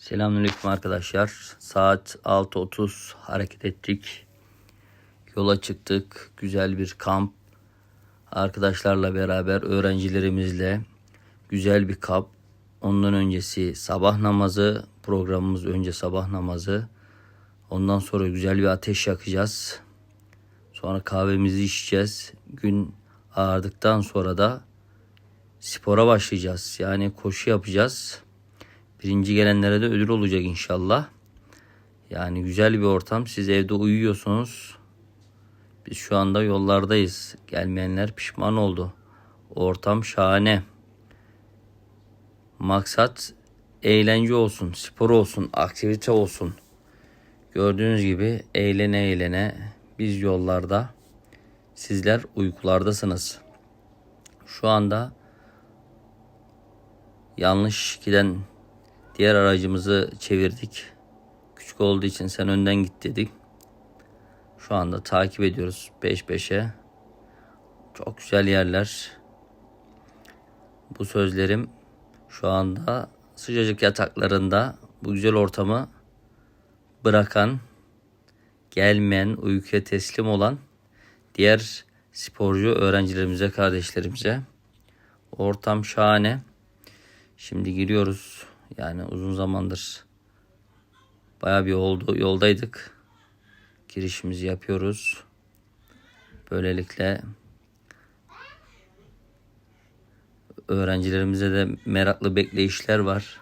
Selamünaleyküm arkadaşlar. Saat 6.30 hareket ettik. Yola çıktık. Güzel bir kamp. Arkadaşlarla beraber öğrencilerimizle güzel bir kamp. Ondan öncesi sabah namazı. Programımız önce sabah namazı. Ondan sonra güzel bir ateş yakacağız. Sonra kahvemizi içeceğiz. Gün ağardıktan sonra da spora başlayacağız. Yani koşu yapacağız. Birinci gelenlere de ödül olacak inşallah. Yani güzel bir ortam. Siz evde uyuyorsunuz. Biz şu anda yollardayız. Gelmeyenler pişman oldu. Ortam şahane. Maksat eğlence olsun, spor olsun, aktivite olsun. Gördüğünüz gibi eğlene eğlene biz yollarda. Sizler uykulardasınız. Şu anda yanlış giden Diğer aracımızı çevirdik. Küçük olduğu için sen önden git dedik. Şu anda takip ediyoruz 5 5'e. Çok güzel yerler. Bu sözlerim şu anda sıcacık yataklarında bu güzel ortamı bırakan, gelmeyen, uykuya teslim olan diğer sporcu öğrencilerimize, kardeşlerimize. Ortam şahane. Şimdi giriyoruz. Yani uzun zamandır bayağı bir oldu yoldaydık. Girişimizi yapıyoruz. Böylelikle öğrencilerimize de meraklı bekleyişler var.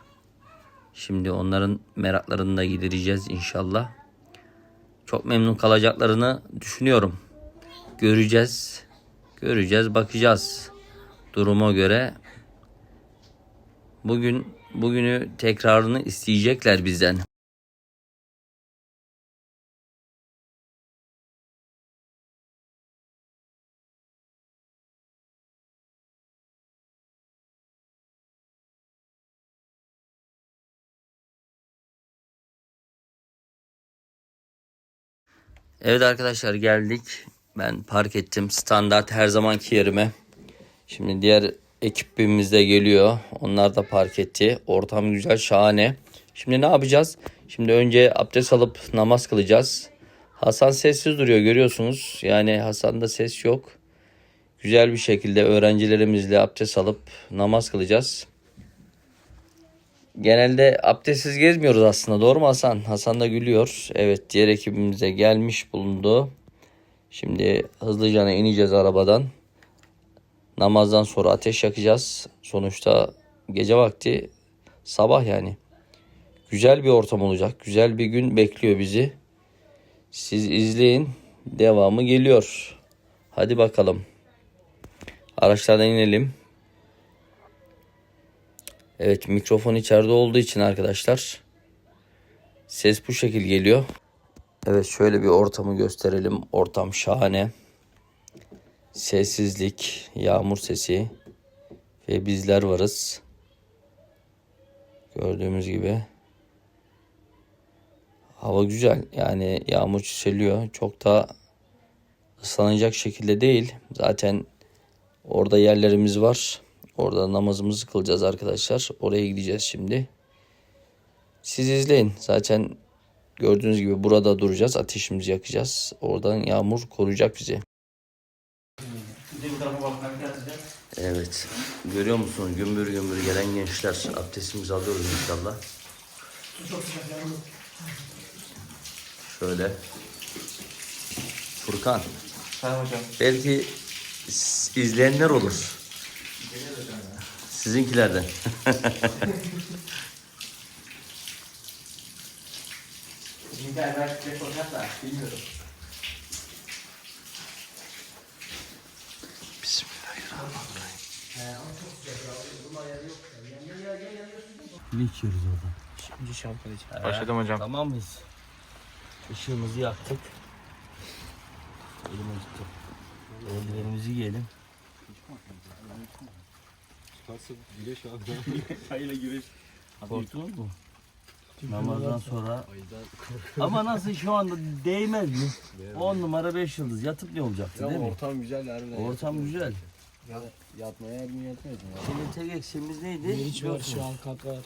Şimdi onların meraklarını da gidereceğiz inşallah. Çok memnun kalacaklarını düşünüyorum. Göreceğiz. Göreceğiz, bakacağız. Duruma göre bugün bugünü tekrarını isteyecekler bizden. Evet arkadaşlar geldik. Ben park ettim standart her zamanki yerime. Şimdi diğer ekibimiz de geliyor. Onlar da park etti. Ortam güzel, şahane. Şimdi ne yapacağız? Şimdi önce abdest alıp namaz kılacağız. Hasan sessiz duruyor görüyorsunuz. Yani Hasan'da ses yok. Güzel bir şekilde öğrencilerimizle abdest alıp namaz kılacağız. Genelde abdestsiz gezmiyoruz aslında. Doğru mu Hasan? Hasan da gülüyor. Evet diğer ekibimiz de gelmiş bulundu. Şimdi hızlıca ineceğiz arabadan. Namazdan sonra ateş yakacağız. Sonuçta gece vakti sabah yani. Güzel bir ortam olacak. Güzel bir gün bekliyor bizi. Siz izleyin. Devamı geliyor. Hadi bakalım. Araçlardan inelim. Evet mikrofon içeride olduğu için arkadaşlar ses bu şekil geliyor. Evet şöyle bir ortamı gösterelim. Ortam şahane. Sessizlik, yağmur sesi ve bizler varız. Gördüğümüz gibi. Hava güzel. Yani yağmur çiseliyor. Çok da ıslanacak şekilde değil. Zaten orada yerlerimiz var. Orada namazımızı kılacağız arkadaşlar. Oraya gideceğiz şimdi. Siz izleyin. Zaten gördüğünüz gibi burada duracağız. Ateşimizi yakacağız. Oradan yağmur koruyacak bizi. Evet. Görüyor musunuz? Gümbür gümbür gelen gençler. Abdestimizi alıyoruz inşallah. Şöyle. Furkan. Tamam hocam. Belki izleyenler olur. Sizinkilerden. Bizimkiler belki de korkar da bilmiyorum. Bismillahirrahmanirrahim. Ne içiyoruz orada? Şimdi şampuan için. Başladım hocam. Tamam mıyız? Işığımızı yaktık. Elim acıttı. Eldivenimizi giyelim. Hayırlı güreş. Korktunuz mu? Namazdan sonra. Ama nasıl şu anda değmez mi? 10 numara 5 yıldız. Yatıp ne olacaktı değil mi? Ortam güzel harbiden. Ortam güzel. Yatmaya gün yatmıyorsun ya. Şimdi tek eksiğimiz neydi? Meriç var Biliyorsunuz. şu an kamp var.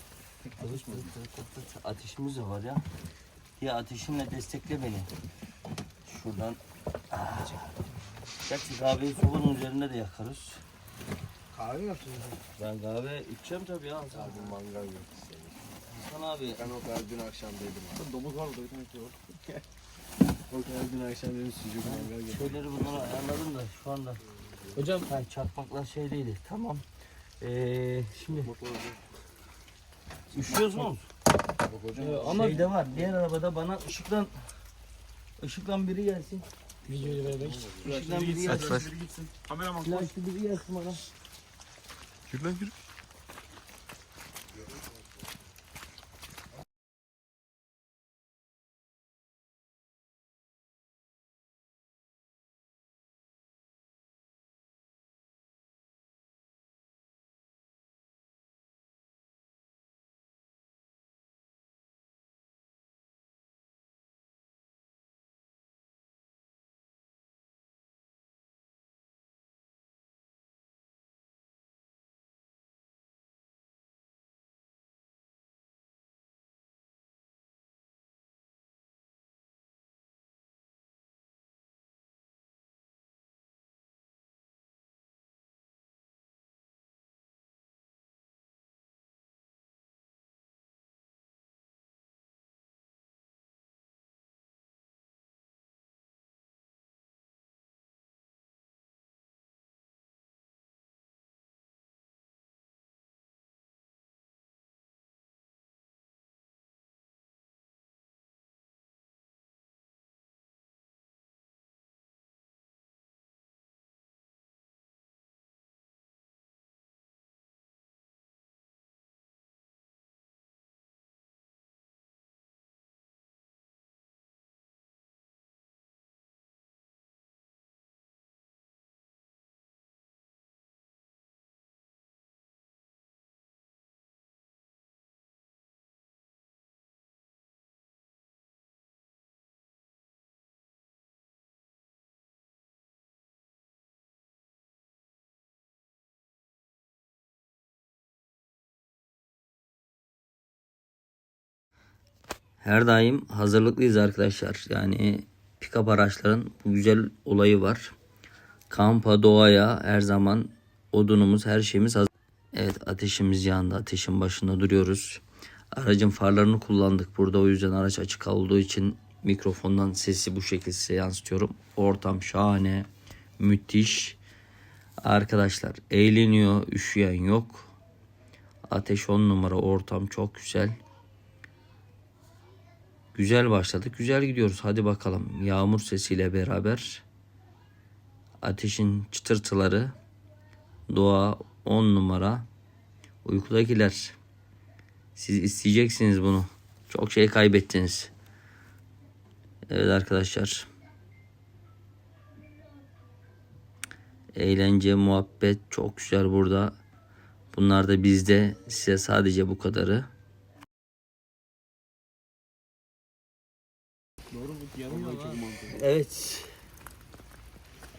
Ateşimiz de var ya. Ya ateşinle destekle beni. Şuradan. Ah. Gerçi kahveyi sobanın üzerinde de yakarız. Kahve mi yaptın? Ben kahve içeceğim tabii ya. Abi mangal yok. Hasan abi. Ben o kadar dün akşamdaydım abi. Domuz var burada bir tane yok. o kadar dün akşam dedim sucuk mangal yok. Şeyleri bunları ayarladım da şu anda. Hocam Ha, çarpmaklar şey değildi. Tamam. Ee, şimdi üşüyoruz mu? Ee, Ama Şeyde var. Diğer arabada bana ışıklan ışıklan biri gelsin. videoyu beraber. Işıklan biri gelsin. ver. Kameraman koş. Flaşlı biri gelsin bana. Yürü lan yürü. Her daim hazırlıklıyız arkadaşlar. Yani pick-up araçların bu güzel olayı var. Kampa, doğaya her zaman odunumuz, her şeyimiz hazır. Evet ateşimiz yandı. Ateşin başında duruyoruz. Aracın farlarını kullandık burada. O yüzden araç açık olduğu için mikrofondan sesi bu şekilde yansıtıyorum. Ortam şahane. Müthiş. Arkadaşlar eğleniyor. Üşüyen yok. Ateş 10 numara. Ortam çok güzel. Güzel başladık. Güzel gidiyoruz. Hadi bakalım. Yağmur sesiyle beraber ateşin çıtırtıları doğa 10 numara uykudakiler siz isteyeceksiniz bunu. Çok şey kaybettiniz. Evet arkadaşlar. Eğlence, muhabbet çok güzel burada. Bunlar da bizde. Size sadece bu kadarı. Evet.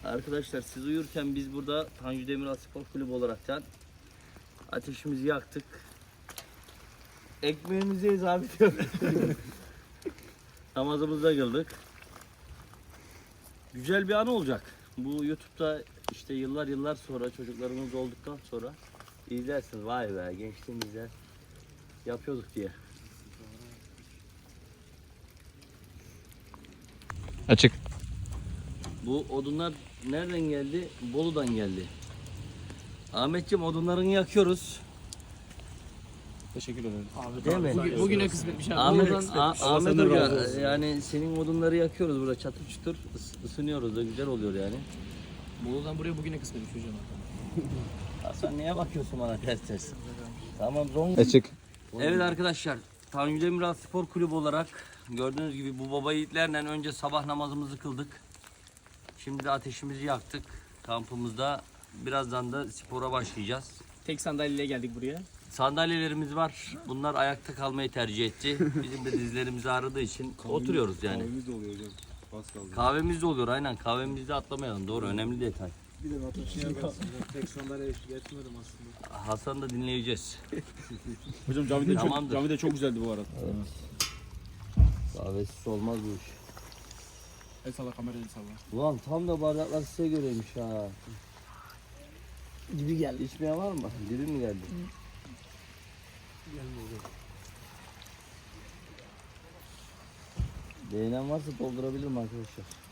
Arkadaşlar siz uyurken biz burada Tanju Demiral Spor Kulübü olaraktan ateşimizi yaktık. Ekmeğimizi yiyiz abi diyor. Namazımıza kıldık. Güzel bir an olacak. Bu YouTube'da işte yıllar yıllar sonra çocuklarımız olduktan sonra izlersiniz. Vay be gençliğimizde yapıyorduk diye. Açık. Bu odunlar nereden geldi? Bolu'dan geldi. Ahmetciğim odunlarını yakıyoruz. Teşekkür ederim. Değil mi? Bugün, bugüne kısmetmiş abi. Ahmet, Bugüne A- kısmetmiş. Ahmet Hoca yani senin odunları yakıyoruz burada çatır çutur ıs- ısınıyoruz da güzel oluyor yani. Bolu'dan buraya bugüne kısmetmiş hocam. Hasan niye bakıyorsun bana ters ters? Tamam zon. Açık. Evet arkadaşlar Tanju Demiral Spor Kulübü olarak gördüğünüz gibi bu baba yiğitlerle önce sabah namazımızı kıldık. Şimdi de ateşimizi yaktık kampımızda. Birazdan da spora başlayacağız. Tek sandalyeyle geldik buraya. Sandalyelerimiz var. Bunlar ayakta kalmayı tercih etti. Bizim de dizlerimiz ağrıdığı için oturuyoruz yani. Kahvemiz de oluyor hocam. Az kaldı. Kahvemiz de oluyor aynen. Kahvemizde atlamayalım. Doğru önemli detay. Bir de kalsın. Tek sandalye getirmedim aslında. Hasan da dinleyeceğiz. Hocam cami de çok, Yamandır. cami de çok güzeldi bu arada. Kahvesiz olmaz bu iş. El salla kamerayı el salla. Ulan tam da bardaklar size göreymiş ha. Gibi geldi. İçmeye var mı? Biri mi geldi? Beğenen varsa doldurabilirim arkadaşlar.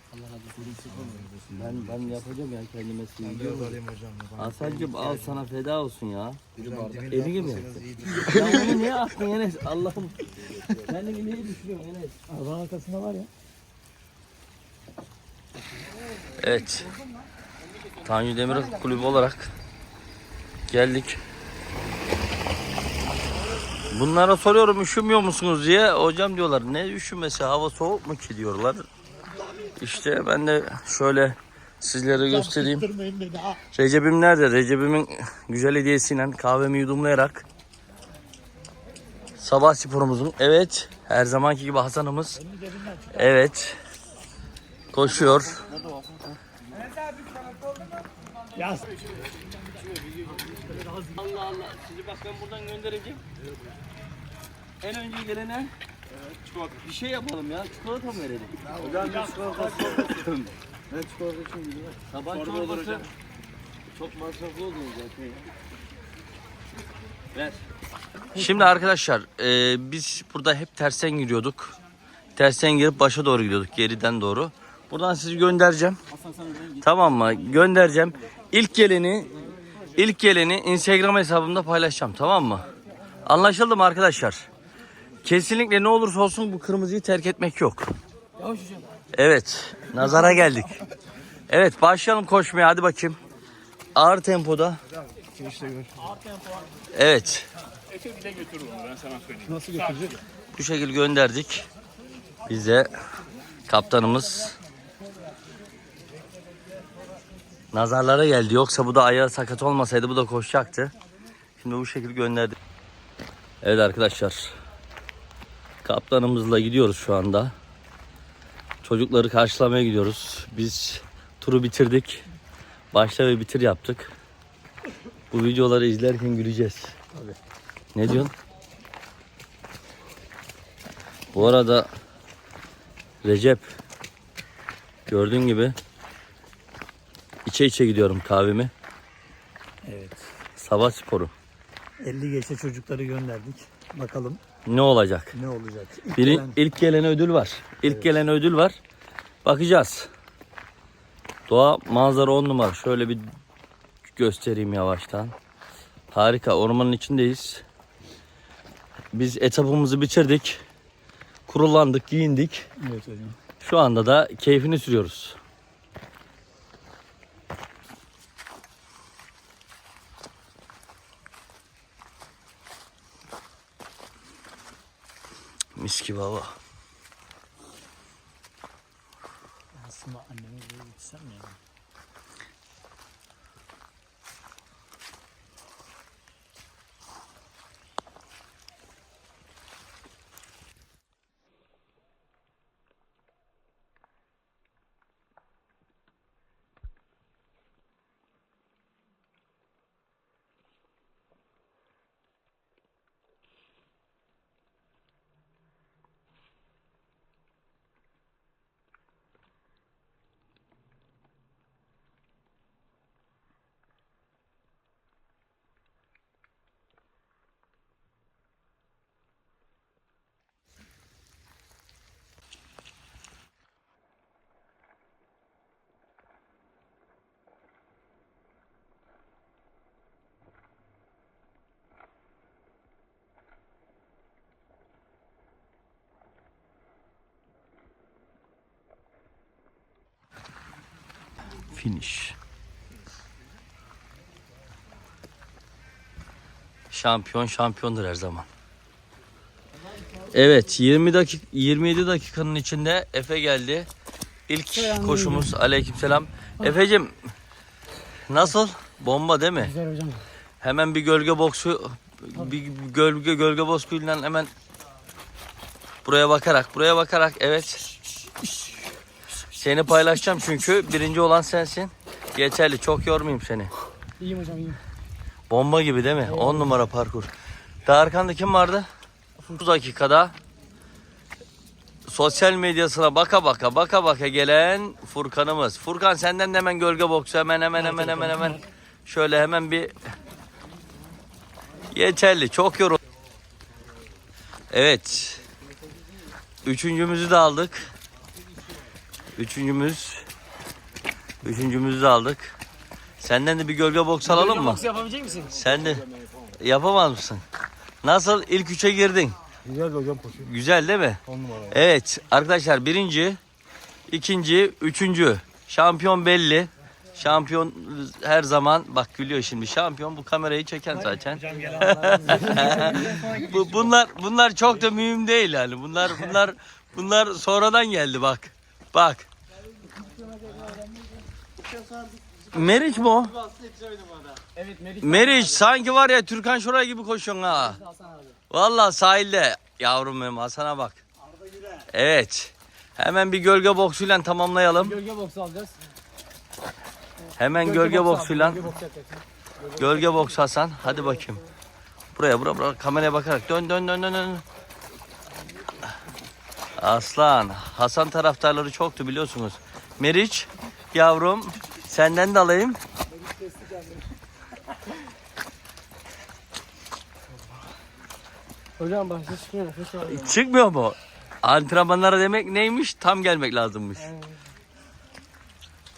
Ben ben yapacağım ya kendime Ben. Bana Hasan'cım al sana feda olsun ya. Hocam dibinde Eli gibi atmasanız iyidir. Ya onu niye attın Enes? Allah'ım. Kendini niye düşünüyorsun Enes? Arabanın arkasında var ya. Evet. Tanju Demir kulübü olarak geldik. Bunlara soruyorum üşümüyor musunuz diye. Hocam diyorlar ne üşümesi hava soğuk mu ki diyorlar. İşte ben de şöyle sizlere göstereyim. Recep'im nerede? Recep'imin güzel hediyesiyle kahvemi yudumlayarak sabah sporumuzun evet her zamanki gibi Hasan'ımız evet koşuyor. Yaz. Allah Allah. Sizi bak ben buradan göndereceğim. En önce gelene bir şey yapalım ya. Çikolata mı verelim? Hocam ben çikolatası Ben çikolata için gidiyorum. Taban çorbası. Çok masraflı oldu zaten ya. Ver. Şimdi arkadaşlar e, biz burada hep tersten giriyorduk. Tersten girip başa doğru gidiyorduk. Geriden doğru. Buradan sizi göndereceğim. Tamam mı? Göndereceğim. İlk geleni ilk geleni Instagram hesabımda paylaşacağım. Tamam mı? Anlaşıldı mı arkadaşlar? Kesinlikle ne olursa olsun bu kırmızıyı terk etmek yok. Evet. Nazara geldik. Evet başlayalım koşmaya hadi bakayım. Ağır tempoda. Evet. Nasıl götürecek? Bu şekilde gönderdik. Bize kaptanımız nazarlara geldi. Yoksa bu da ayağı sakat olmasaydı bu da koşacaktı. Şimdi bu şekilde gönderdik. Evet arkadaşlar. Kaptanımızla gidiyoruz şu anda. Çocukları karşılamaya gidiyoruz. Biz turu bitirdik. Başla ve bitir yaptık. Bu videoları izlerken güleceğiz. Ne diyorsun? Bu arada Recep gördüğün gibi içe içe gidiyorum kahvemi. Evet. Sabah sporu. 50 geçe çocukları gönderdik. Bakalım Ne olacak? ne olacak. İlk Biri, gelen- ilk gelen ödül var. İlk gelen ödül var. Bakacağız. Doğa manzara on numara. Şöyle bir göstereyim yavaştan. Harika. Ormanın içindeyiz. Biz etapımızı bitirdik. Kurulandık, giyindik. Evet hocam. Şu anda da keyfini sürüyoruz. Mis gibi hava. Aslında anneme böyle gitsem ya. Finish. Şampiyon şampiyondur her zaman. Evet 20 dakika 27 dakikanın içinde Efe geldi. İlk koşumuz aleykümselam. Efecim nasıl? Bomba değil mi? Güzel hocam. Hemen bir gölge boksu bir gölge gölge boskuyla hemen buraya bakarak buraya bakarak evet seni paylaşacağım çünkü birinci olan sensin. Geçerli çok yormayayım seni. İyiyim hocam iyiyim. Bomba gibi değil mi? 10 numara parkur. Daha arkanda kim vardı? 30 dakikada sosyal medyasına baka baka baka baka gelen Furkan'ımız. Furkan senden de hemen gölge boksu hemen hemen hemen hemen hemen şöyle hemen bir yeterli çok yorul. Evet. Üçüncümüzü de aldık. Üçüncümüz. Üçüncümüzü de aldık. Senden de bir gölge boks alalım mı? Boks yapabilecek misin? Sen de yapamaz mısın? Nasıl ilk üçe girdin? Güzel hocam koşuyor. Güzel değil mi? 10 numara. Evet arkadaşlar birinci, ikinci, üçüncü. Şampiyon belli. Şampiyon her zaman bak gülüyor şimdi. Şampiyon bu kamerayı çeken zaten. Bu, bunlar bunlar çok da mühim değil yani. Bunlar bunlar bunlar sonradan geldi bak. Bak. Meriç mi o? Evet Meriç Meriç sanki var ya Türkan Şoray gibi koşuyorsun ha. Vallahi sahilde yavrum benim Hasan'a bak. Evet. Hemen bir gölge boksuyla tamamlayalım. Gölge boksu alacağız. Hemen gölge boksuyla. Gölge boks yapacaksın. Gölge boks Hasan. Hadi bakayım. Buraya buraya buraya kameraya bakarak dön dön dön dön. dön. Aslan. Hasan taraftarları çoktu biliyorsunuz. Meriç yavrum senden de alayım. Hocam başta çıkmıyor nefes var. Çıkmıyor mu? Antrenmanlara demek neymiş? Tam gelmek lazımmış.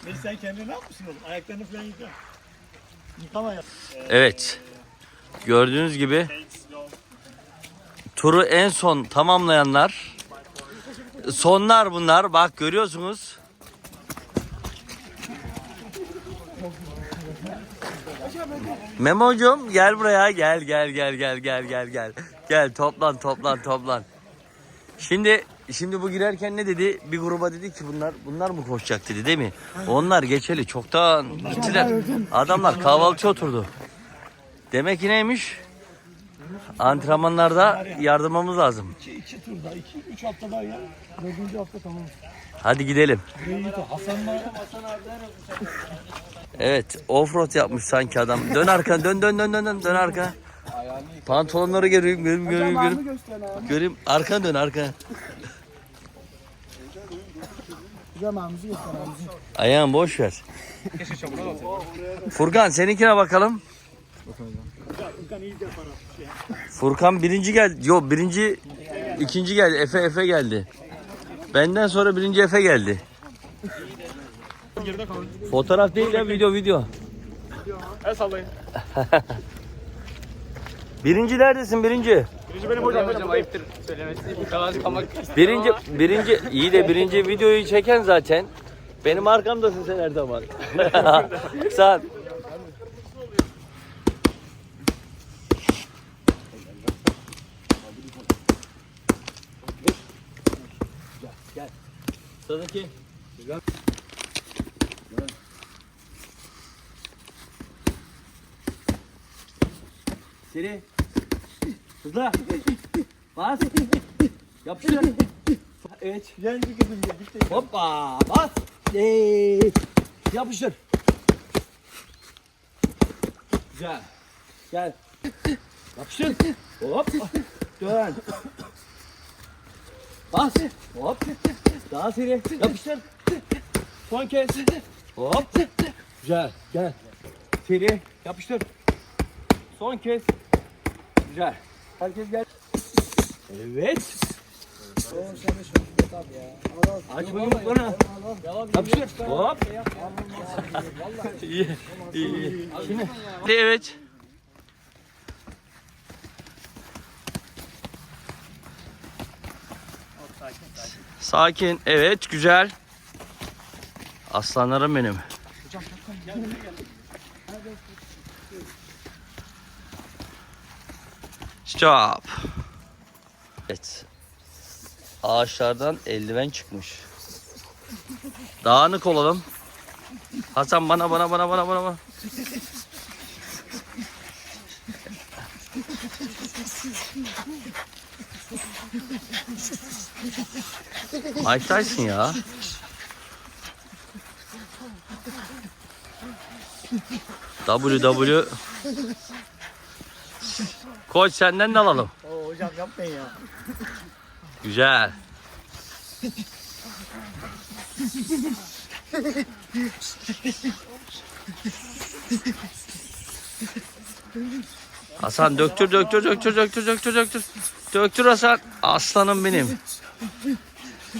Neyse sen kendine ne yapmışsın oğlum? Ayaklarını falan yıka. Yıkama ya. Evet. Gördüğünüz gibi turu en son tamamlayanlar sonlar bunlar. Bak görüyorsunuz. Memo'cum gel buraya gel gel gel gel gel gel gel. Gel toplan toplan toplan. Şimdi şimdi bu girerken ne dedi? Bir gruba dedi ki bunlar bunlar mı koşacak dedi değil mi? Onlar geçeli çoktan gittiler. Adamlar kahvaltıya oturdu. Demek ki neymiş? Antrenmanlarda yardımımız lazım. 2 2 turda 2 3 hafta daha ya. Dördüncü hafta tamam. Hadi gidelim. Evet, offroad yapmış sanki adam. Dön arkana, dön dön dön dön dön, dön arkana. Pantolonları göreyim, göreyim, göreyim, göreyim. Göreyim, arkana dön arkana. Hocam ağzımızı göster. Ayağım boş ver. Furkan seninkine bakalım. Furkan birinci geldi. Yok birinci, ikinci geldi. Efe Efe geldi. Benden sonra birinci Efe geldi. Fotoğraf değil ya video video. El sallayın. Birinci neredesin birinci? Birinci benim hocam. Hocam ayıptır söylemesi. Bu kadar kalmak. Birinci, birinci, iyi de birinci videoyu çeken zaten. Benim arkamdasın sen her zaman. Sağ ol. Gel. Sıradaki. Seri. Hızlı. Bas. Yapıştır. Evet. Genci kızım. Bitti. Hoppa. Bas. Ee, yapıştır. Güzel. Gel. Yapıştır. Hop. Dön. Bas. Hop. Daha seri. Yapıştır. Son kez. Hop. Güzel. Gel. Seri. Yapıştır. Son kez. Güzel. Herkes gel. Evet. Aç yumruklarını. Yapıştır. Hop. iyi, iyi, iyi. Şimdi. Evet. Sakin. Evet, güzel. Aslanlarım benim. Stop. Evet. Ağaçlardan eldiven çıkmış. Dağınık olalım. Hasan bana bana bana bana bana bana. Mike Tyson ya. WW Koç senden de alalım. Oo, hocam yapmayın ya. Güzel. Hasan döktür döktür döktür döktür döktür döktür. Döktür Hasan. Aslanım benim.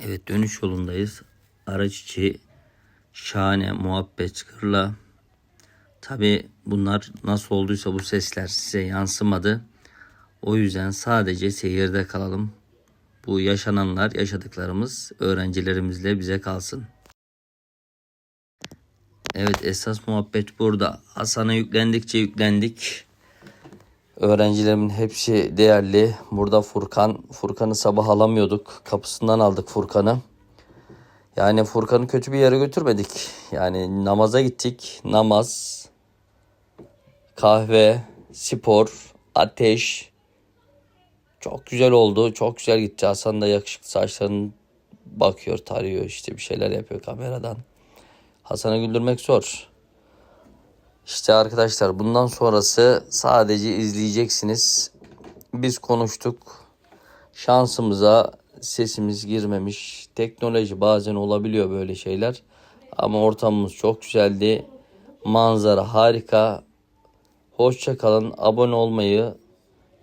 Evet dönüş yolundayız. Araç içi şahane muhabbet çıkırla. Tabi bunlar nasıl olduysa bu sesler size yansımadı. O yüzden sadece seyirde kalalım. Bu yaşananlar, yaşadıklarımız öğrencilerimizle bize kalsın. Evet esas muhabbet burada. Hasan'a yüklendikçe yüklendik. Öğrencilerimin hepsi değerli. Burada Furkan. Furkan'ı sabah alamıyorduk. Kapısından aldık Furkan'ı. Yani Furkan'ı kötü bir yere götürmedik. Yani namaza gittik. Namaz, kahve, spor, ateş. Çok güzel oldu. Çok güzel gitti. Hasan da yakışıklı saçlarını bakıyor, tarıyor işte bir şeyler yapıyor kameradan. Hasan'ı güldürmek zor. İşte arkadaşlar bundan sonrası sadece izleyeceksiniz. Biz konuştuk. Şansımıza sesimiz girmemiş. Teknoloji bazen olabiliyor böyle şeyler. Ama ortamımız çok güzeldi. Manzara harika. Hoşça kalın. Abone olmayı,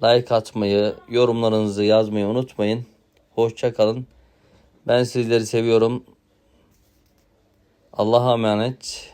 like atmayı, yorumlarınızı yazmayı unutmayın. Hoşça kalın. Ben sizleri seviyorum. Allah'a emanet.